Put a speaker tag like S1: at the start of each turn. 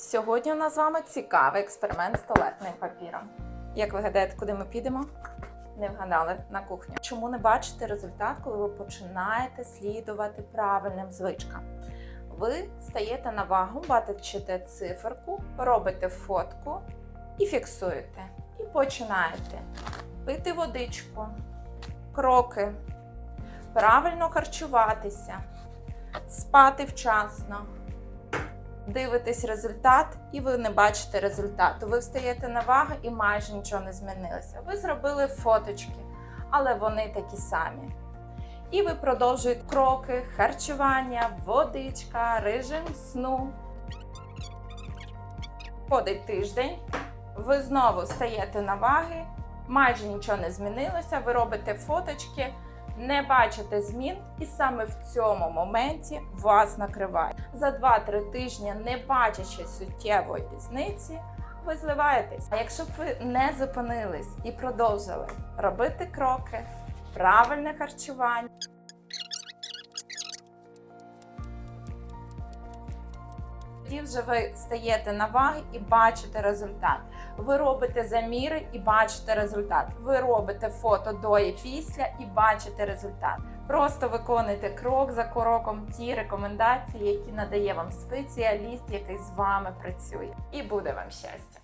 S1: Сьогодні у нас з вами цікавий експеримент з туалетним папіром. Як ви гадаєте, куди ми підемо? Не вгадали на кухню. Чому не бачите результат, коли ви починаєте слідувати правильним звичкам? Ви стаєте на вагу, бачите циферку, робите фотку і фіксуєте. І починаєте пити водичку, кроки, правильно харчуватися, спати вчасно. Дивитесь результат, і ви не бачите результату. Ви встаєте на вагу і майже нічого не змінилося. Ви зробили фоточки, але вони такі самі. І ви продовжуєте кроки, харчування, водичка, режим сну. Ходить тиждень, ви знову стаєте на ваги, майже нічого не змінилося. Ви робите фоточки, не бачите змін, і саме в цьому моменті вас накриває. За 2-3 тижні, не бачачи суттєвої різниці, ви зливаєтесь. А якщо б ви не зупинились і продовжили робити кроки, правильне харчування. Тоді вже ви стаєте на ваги і бачите результат. Ви робите заміри і бачите результат. Ви робите фото до і після і бачите результат. Просто виконуйте крок за кроком ті рекомендації, які надає вам спеціаліст, який з вами працює. І буде вам щастя!